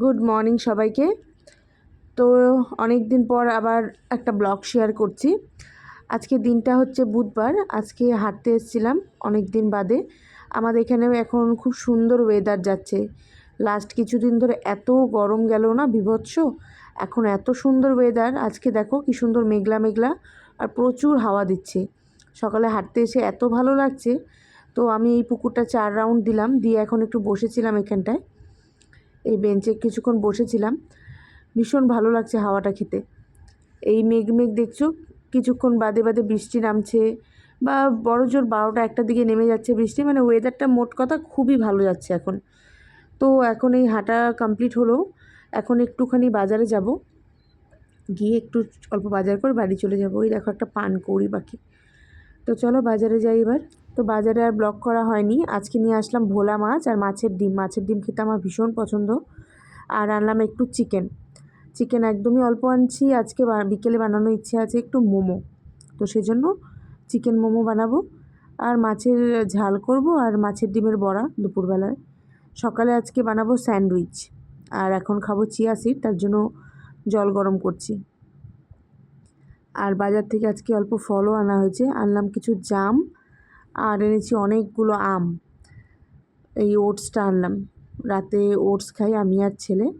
Good morning সবাইকে। তো অনেক দিন পর আবার একটা ব্লগ শেয়ার করছি। আজকে দিনটা হচ্ছে বুধবার, আজকে হাঁটতে এসেছিলাম অনেক দিন বাদে। আমাদের এখানেও এখন খুব সুন্দর ওয়েদার যাচ্ছে। লাস্ট কিছুদিন ধরে এত গরম গেল না, বিভৎস। এখন এত সুন্দর ওয়েদার আজকে দেখো কি সুন্দর মেঘলা মেঘলা আর প্রচুর হাওয়া দিচ্ছে। সকালে হাঁটতে এসে এত ভালো লাগছে। তো আমি এই পুকুরটা চার রাউন্ড দিলাম, দিয়ে এখন একটু বসেছিলাম এখানটায়। এই বেঞ্চে কিছুক্ষণ বসেছিলাম। ভীষণ ভালো লাগছে হাওয়াটা খেতে। এই মেঘ মেঘ দেখছ? কিছুক্ষণ বাদে বাদে বৃষ্টি নামছে বা বড় জোর বারোটা একটার দিকে নেমে যাচ্ছে বৃষ্টি। মানে ওয়েদারটা মোট কথা খুবই ভালো যাচ্ছে এখন। তো এখন এই হাঁটা কমপ্লিট হলো। এখন একটুখানি বাজারে যাব। গিয়ে একটু অল্প বাজার করে বাড়ি চলে যাব। ওই দেখো একটা পান কৌড়ি বাকি তো চলো বাজারে যাই এবার। তো বাজারে আর ব্লক করা হয়নি। আজকে নিয়ে আসলাম ভোলা মাছ আর মাছের ডিম। মাছের ডিম খেতে আমার ভীষণ পছন্দ। আর আনলাম একটু চিকেন। চিকেন একদমই অল্প আনছি। আজকে বিকেলে বানানোর ইচ্ছে আছে একটু মোমো। তো সেজন্য চিকেন মোমো বানাবো। আর মাছের ঝাল করব আর মাছের ডিমের বড়া দুপুরবেলায়। সকালে আজকে বানাবো স্যান্ডউইচ। আর এখন খাব চিয়া সিড, তার জন্য জল গরম করছি। আর বাজার থেকে আজকে অল্প ফলও আনা হয়েছে। আনলাম কিছু জাম আর এনেছি অনেকগুলো আম। এই ওটসটা আনলাম। রাতে ওটস খাই, আমি আর ছেলে।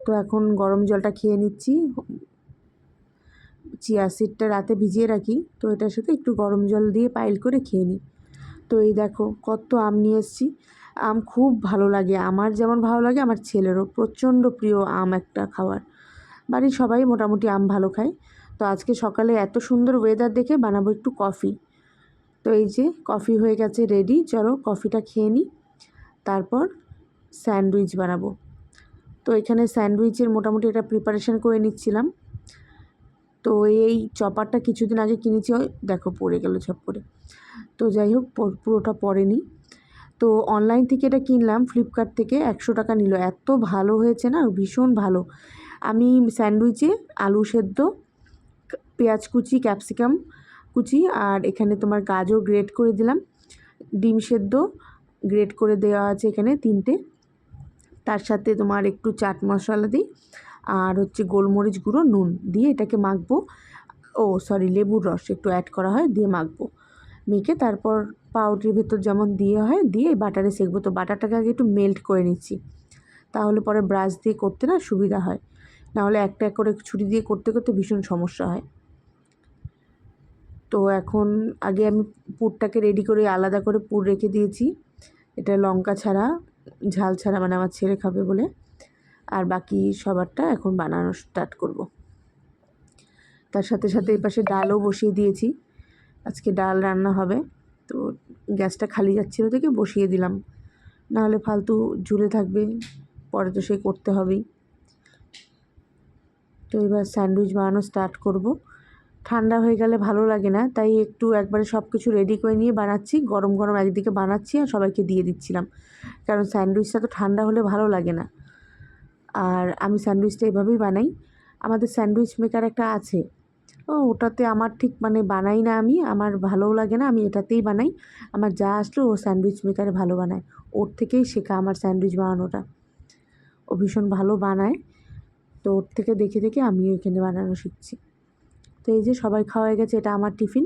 তো এখন গরম জলটা খেয়ে নিচ্ছি। চিয়া সিডটা রাতে ভিজিয়ে রাখি। তো এটার সাথে একটু গরম জল দিয়ে পাইল করে খেয়ে নিই। তো এই দেখো, কত আম নিয়ে এসেছি। আম খুব ভালো লাগে। আমার যেমন ভালো লাগে, আমার ছেলেরও প্রচণ্ড প্রিয় আম একটা খাওয়ার। বাড়ির সবাই মোটামুটি আম ভালো খায়। তো আজকে সকালে এত সুন্দর ওয়েদার দেখে বানাবো একটু কফি তো এই যে কফি হয়ে গেছে রেডি চলো কফিটা খেয়ে নিই তারপর স্যান্ডউইচ বানাবো। তো এখানে স্যান্ডউইচের মোটামুটি একটা প্রিপারেশন করে নিচ্ছিলাম। তো এই চপারটা কিছুদিন আগে কিনেছি দেখো পড়ে গেল ছপ করে। তো যাই হোক পুরোটা পড়েনি তো অনলাইন থেকে এটা কিনলাম ফ্লিপকার্ট থেকে একশো টাকা নিল। এত ভালো হয়েছে না, ভীষণ ভালো। আমি স্যান্ডউইচে আলু সেদ্ধ পেঁয়াজ কুচি, ক্যাপসিকাম কুচি আর এখানে তোমার গাজর গ্রেট করে দিলাম। ডিম সেদ্ধ গ্রেট করে দেওয়া আছে এখানে তিনটে। তার সাথে তোমার একটু চাট মশলা দিই আর হচ্ছে গোলমরিচ গুঁড়ো, নুন দিয়ে এটাকে মাখবো। ও সরি লেবুর রস একটু অ্যাড করা হয়, দিয়ে মাখবো। মেখে তারপর পাউরুটির ভেতর যেমন দিয়ে হয়, দিয়ে বাটারে সেঁকবো। তো বাটারটাকে আগে একটু মেল্ট করে নিচ্ছি। তাহলে পরে ব্রাশ দিয়ে করতে না সুবিধা হয়। নাহলে একটা এক করে ছুরি দিয়ে করতে করতে ভীষণ সমস্যা হয়। তো এখন আগে আমি পুরটাকে রেডি করে আলাদা করে পুর রেখে দিয়েছি। এটা লঙ্কা ছাড়া, ঝাল ছাড়া মানে আমার ছেলে খাবে বলে। আর বাকি সবারটা এখন বানানো স্টার্ট করব। তার সাথে সাথে এই পাশে ডালও বসিয়ে দিয়েছি। আজকে ডাল রান্না হবে। তো গ্যাসটা খালি যাচ্ছিল থেকে বসিয়ে দিলাম। নাহলে ফালতু ঝুলে থাকবে। পরে তো সে করতে হবেই। তো এবার স্যান্ডউইচ বানানো স্টার্ট করব। ঠান্ডা হয়ে গেলে ভালো লাগে না। তাই একটু একবারে সব কিছু রেডি করে নিয়ে বানাচ্ছি। গরম গরম একদিকে বানাচ্ছি আর সবাইকে দিয়ে দিচ্ছিলাম। কারণ স্যান্ডউইচটা তো ঠান্ডা হলে ভালো লাগে না। আর আমি স্যান্ডউইচটা এভাবেই বানাই। আমাদের স্যান্ডউইচ মেকার একটা আছে। ও, ওটাতে আমার ঠিক মানে বানাই না আমি। আমার ভালোও লাগে না, আমি এটাতেই বানাই। আমার যা আসলো ও স্যান্ডউইচ মেকারে ভালো বানায়। ওর থেকেই শেখা আমার স্যান্ডউইচ বানানোটা। ও ভীষণ ভালো বানায়। তো ওর থেকে দেখে দেখে আমিও এখানে বানানো শিখছি। তো এই যে সবাই খাওয়া হয়ে গেছে, এটা আমার টিফিন।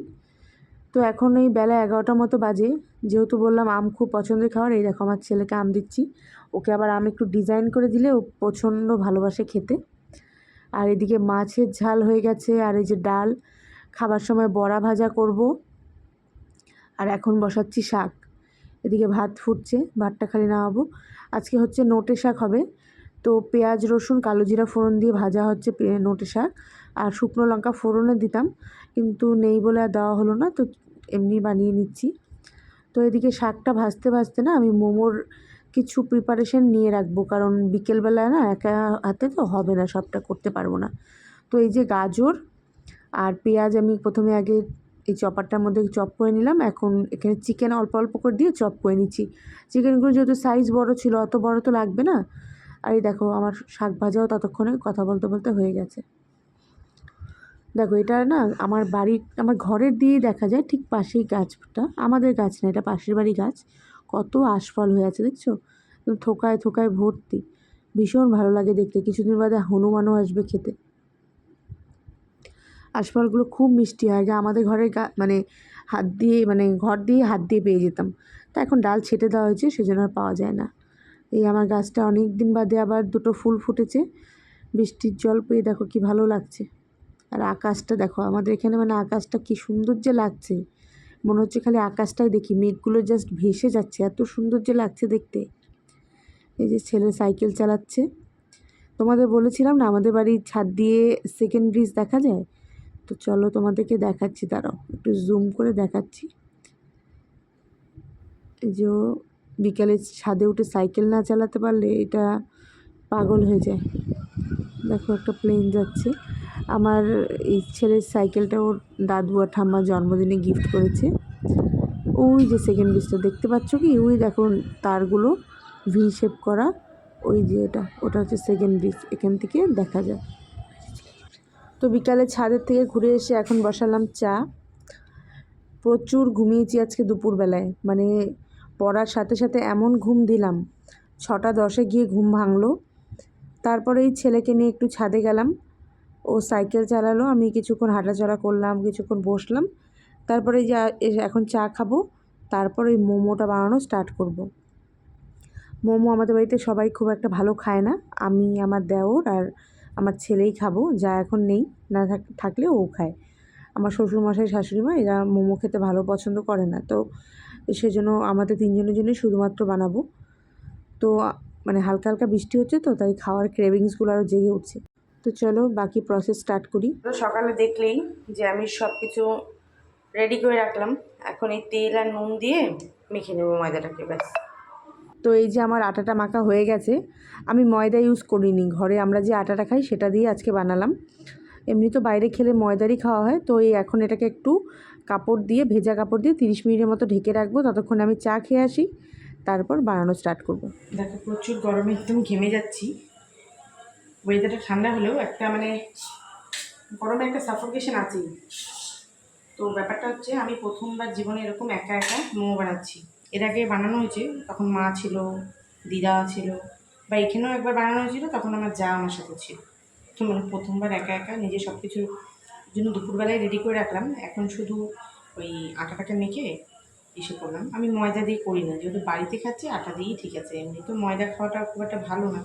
তো এখন এই বেলা এগারোটার মতো বাজে। যেহেতু বললাম আম খুব পছন্দের খাবার, এই দেখো আমার ছেলেকে আম দিচ্ছি। ওকে আবার আম একটু ডিজাইন করে দিলে ও প্রচণ্ড ভালোবাসে খেতে। আর এদিকে মাছের ঝাল হয়ে গেছে, আর এই যে ডাল। খাবার সময় বড়া ভাজা করব। আর এখন বসাচ্ছি শাক। এদিকে ভাত ফুটছে, ভাতটা খালি নামাবো। আজকে হচ্ছে নোটে শাক হবে। তো পেঁয়াজ, রসুন কালো জিরা ফোড়ন দিয়ে ভাজা হচ্ছে নোটে শাক। আর শুকনো লঙ্কা ফোড়নে দিতাম, কিন্তু নেই বলে আর দেওয়া হলো না, তো এমনি বানিয়ে নিচ্ছি। তো এদিকে শাকটা ভাজতে ভাজতে না আমি মোমোর কিছু প্রিপারেশন নিয়ে রাখব, কারণ বিকেলবেলায় না একা হাতে তো হবে না, সবটা করতে পারব না। তো এই যে গাজর আর পেঁয়াজ আমি প্রথমে আগে এই চপারটার মধ্যে চপ করে নিলাম, এখন এখানে চিকেন অল্প অল্প করে দিয়ে চপ করে নিচ্ছি। চিকেনগুলো যেহেতু সাইজ বড় ছিল, অত বড় তো লাগবে না। আর এই দেখো, আমার শাক ভাজাও ততক্ষণে কথা বলতে বলতে হয়ে গেছে। দেখো, এটা না আমার বাড়ির, আমার ঘরের দিয়েই দেখা যায়, ঠিক পাশেই গাছটা। আমাদের গাছ না, এটা পাশের বাড়ি গাছ। কত আশফল হয়ে আছে, দেখছ? থোকায় থোকায় ভর্তি। ভীষণ ভালো লাগে দেখতে। কিছুদিন বাদে হনুমানও আসবে খেতে। আশফলগুলো খুব মিষ্টি হয়। আগে আমাদের ঘরের মানে হাত দিয়ে মানে ঘর দিয়ে হাত দিয়ে পেয়ে যেতাম। তা এখন ডাল ছেটে দেওয়া হয়েছে, সেজন্য আর পাওয়া যায় না। এই আমার গাছটা অনেক দিন বাদে আবার দুটো ফুল ফুটেছে। বৃষ্টির জল পেয়ে দেখো কি ভালো লাগছে। আর আকাশটা দেখো, আমাদের এখানে মানে আকাশটা কি সুন্দর যে লাগছে। মনে হচ্ছে খালি আকাশটাই দেখি, মেঘগুলো জাস্ট ভেসে যাচ্ছে, এত সুন্দর যে লাগছে দেখতে। এই যে ছেলে সাইকেল চালাচ্ছে। তোমাদের বলেছিলাম না, আমাদের বাড়ির ছাদ দিয়ে সেকেন্ড ব্রিজ দেখা যায়? তো চলো তোমাদেরকে দেখাচ্ছি, দাঁড়াও, একটু জুম করে দেখাচ্ছি। এই যে বিকালে ছাদে উঠে সাইকেল না চালাতে পারলে এটা পাগল হয়ে যায়। দেখো একটা প্লেন যাচ্ছে। আমার এই ছেলের সাইকেলটা ওর দাদু আর ঠাম্মার জন্মদিনে গিফট করেছে। ওই যে সেকেন্ড ব্রিজটা দেখতে পাচ্ছ কি? ওই দেখো তারগুলো ভি শেপ করা। ওই যে ওটা ওটা হচ্ছে সেকেন্ড ব্রিজ এখান থেকে দেখা যায় তো বিকালে ছাদের থেকে ঘুরে এসে এখন বসালাম চা। প্রচুর ঘুমিয়েছি আজকে দুপুরবেলায়। মানে পড়ার সাথে সাথে এমন ঘুম দিলাম। ছটা দশে গিয়ে ঘুম ভাঙলো। তারপরে এই ছেলেকে নিয়ে একটু ছাদে গেলাম। ও সাইকেল চালালো, আমি কিছুক্ষণ হাঁটাচলা করলাম, কিছুক্ষণ বসলাম। তারপরে যে এখন চা খাব, তারপর ওই মোমোটা বানানো স্টার্ট করব। মোমো আমাদের বাড়িতে সবাই খুব একটা ভালো খায় না। আমি, আমার দেওর আর আমার ছেলেই খাব, যা এখন নেই, না থাকলে ও খায়। আমার শ্বশুরমশাই শাশুড়ি মা এরা মোমো খেতে ভালো পছন্দ করে না। তো সেজন্য আমাদের তিনজনের জন্যই শুধুমাত্র বানাবো। তো মানে হালকা হালকা বৃষ্টি হচ্ছে তো, তাই খাওয়ার ক্রেভিংসগুলো আরও জেগে উঠছে। তো চলো বাকি প্রসেস স্টার্ট করি। তো সকালে দেখলেই যে আমি সব কিছু রেডি করে রাখলাম। এখন এই তেল আর নুন দিয়ে মেখে নেব ময়দাটাকে ব্যাস। তো এই যে আমার আটাটা মাখা হয়ে গেছে আমি ময়দা ইউজ করিনি। ঘরে আমরা যে আটাটা খাই সেটা দিয়ে আজকে বানালাম। এমনি তো বাইরে খেলে ময়দারই খাওয়া হয় তো এই এখন এটাকে একটু কাপড় দিয়ে ভেজা কাপড় দিয়ে তিরিশ মিনিটের মতো ঢেকে রাখব। ততক্ষণ আমি চা খেয়ে আসি তারপর বানানো স্টার্ট করব। দেখো প্রচুর গরমে একদম ঘেমে যাচ্ছি। ওয়েদারটা ঠান্ডা হলেও একটা মানে গরমে একটা সাফোকেশন আছেই। তো ব্যাপারটা হচ্ছে আমি প্রথমবার জীবনে এরকম একা একা মোমো বানাচ্ছি। এর আগে বানানো হয়েছে, তখন মা ছিল, দিদা ছিল, বা এখানেও একবার বানানো হয়েছিল, তখন আমার যা আমার সাথে ছিল। তো মানে প্রথমবার একা একা নিজে সব কিছুর জন্য দুপুরবেলায় রেডি করে রাখলাম। এখন শুধু ওই আটাটাকে মেখে এসে করলাম। আমি ময়দা দিয়ে করি না, যেহেতু বাড়িতে খাচ্ছি, আটা দিয়েই ঠিক আছে। এমনি তো ময়দা খাওয়াটা খুব একটা ভালো না।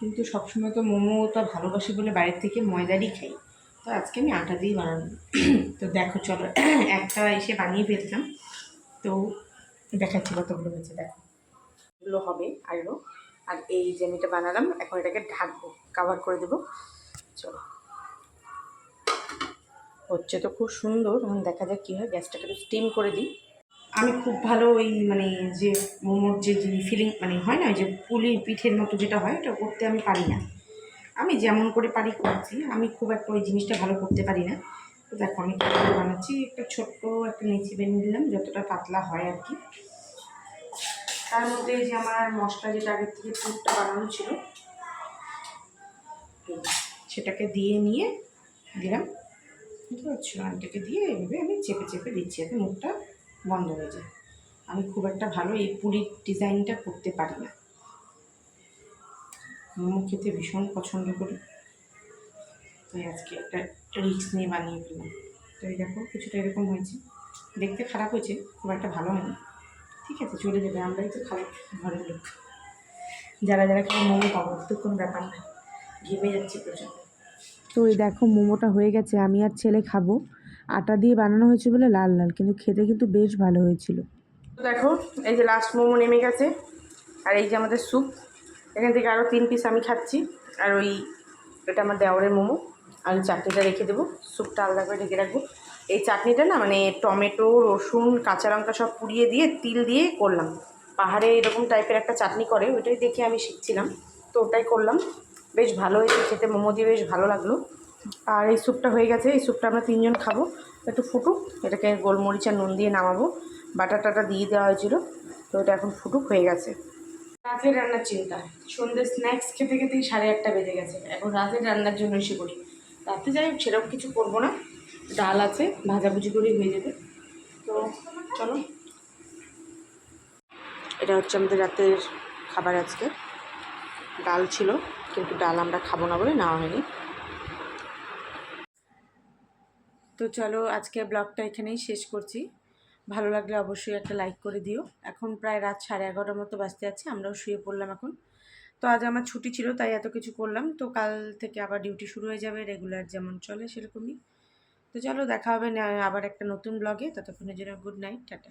কিন্তু সবসময় তো মোমোটা ভালোবাসি বলে বাইরের থেকে ময়দারই খাই। তো আজকে আমি আটা দিয়েই বানানো তো দেখো, চলো। একটা এসে বানিয়ে ফেললাম তো দেখাচ্ছি কতগুলো হয়েছে, দেখো। এগুলো হবে আরও। আর এই যে আমি এটা বানালাম, এখন এটাকে ঢাকবো কাভার করে দেবো। চলো। হচ্ছে তো খুব সুন্দর। এখন দেখা যাক কী হয়। গ্যাসটাকে স্টিম করে দিই। আমি খুব ভালো ওই মানে যে মোমোর যে ফিলিং মানে হয় না, ওই যে পুলি পিঠের মতো যেটা হয়, ওটা করতে আমি পারি না। আমি যেমন করে পারি করছি, আমি খুব একটা ওই জিনিসটা ভালো করতে পারি না। তো দেখো, আমি বানাচ্ছি, একটা ছোট্ট একটা নিচি বেন দিলাম যতটা পাতলা হয় আর কি। তার মধ্যে যে আমার মশলা যেটা আগের থেকে পুরটা বানানো ছিল সেটাকে দিয়ে নিয়ে দিলাম। বুঝতে পারছ? আনটাকে দিয়ে এভাবে আমি চেপে চেপে দিচ্ছি যাতে মুখটা বন্ধ হয়ে যায়। আমি খুব একটা ভালো এই পুরীর ডিজাইনটা করতে পারি না। মোমো খেতে ভীষণ পছন্দ করি। তাই আজকে একটা রিক্স নিয়ে বানিয়ে ফেললাম। তো এই দেখো, কিছুটা এরকম হয়েছে। দেখতে খারাপ হয়েছে, খুব একটা ভালো হয়নি। ঠিক আছে, চলে যাবে, আমরাই তো খাব ঘরের লোক যারা যারা খেলে মোমো পাবো, তো কোনো ব্যাপার না। ঘেমে যাচ্ছে প্রচণ্ড। তো এই দেখো, মোমোটা হয়ে গেছে, আমি আর ছেলে খাব। আটা দিয়ে বানানো হয়েছে বলে লাল লাল, কিন্তু খেতে কিন্তু বেশ ভালো হয়েছিল। দেখো, এই যে লাস্ট মোমো নেমে গেছে, আর এই যে আমাদের স্যুপ এখান থেকে আরও তিন পিস আমি খাচ্ছি, আর ওই, এটা আমার দেওয়ারের মোমো, আর চাটনিটা রেখে দেবো স্যুপটা আলাদা করে ঢেকে রাখব। এই চাটনিটা না মানে টমেটো, রসুন, কাঁচা লঙ্কা সব পুড়িয়ে দিয়ে, তিল দিয়ে করলাম। পাহাড়ে এরকম টাইপের একটা চাটনি করে, ওইটাই দেখে আমি শিখছিলাম, তো ওটাই করলাম। বেশ ভালো হয়েছে, খেতে মোমো দিয়ে বেশ ভালো লাগল। আর এই স্যুপটা হয়ে গেছে। এই স্যুপটা আমরা তিনজন খাব। একটু ফুটুক, এটাকে গোলমরিচ আর নুন দিয়ে নামাবো। বাটার টাটা দিয়ে দেওয়া হয়েছিল, তো এটা এখন ফুটুক, হয়ে গেছে। রাতের রান্নার চিন্তা। সন্ধ্যে স্ন্যাক্স খেতে খেতেই সাড়ে আটটা বেজে গেছে। এখন রাতের রান্নার জন্য এসে করি রাতে যাই সেরকম কিছু করব না। ডাল আছে, ভাজাভুজি করেই হয়ে যাবে। তো চলো। এটা হচ্ছে আমাদের রাতের খাবার আজকে। ডাল ছিল, কিন্তু ডাল আমরা খাব না বলে নেওয়া হয়নি। তো চলো আজকে ব্লগটা এখানেই শেষ করছি। ভালো লাগলে অবশ্যই একটা লাইক করে দিও। এখন প্রায় রাত সাড়ে এগারোটার মতো বাঁচতে যাচ্ছে আমরাও শুয়ে পড়লাম এখন। তো আজ আমার ছুটি ছিল, তাই এত কিছু করলাম। তো কাল থেকে আবার ডিউটি শুরু হয়ে যাবে, রেগুলার যেমন চলে সেরকমই। তো চলো দেখা হবে আবার একটা নতুন ব্লগে। ততক্ষণের জন্য গুড নাইট, টাটা।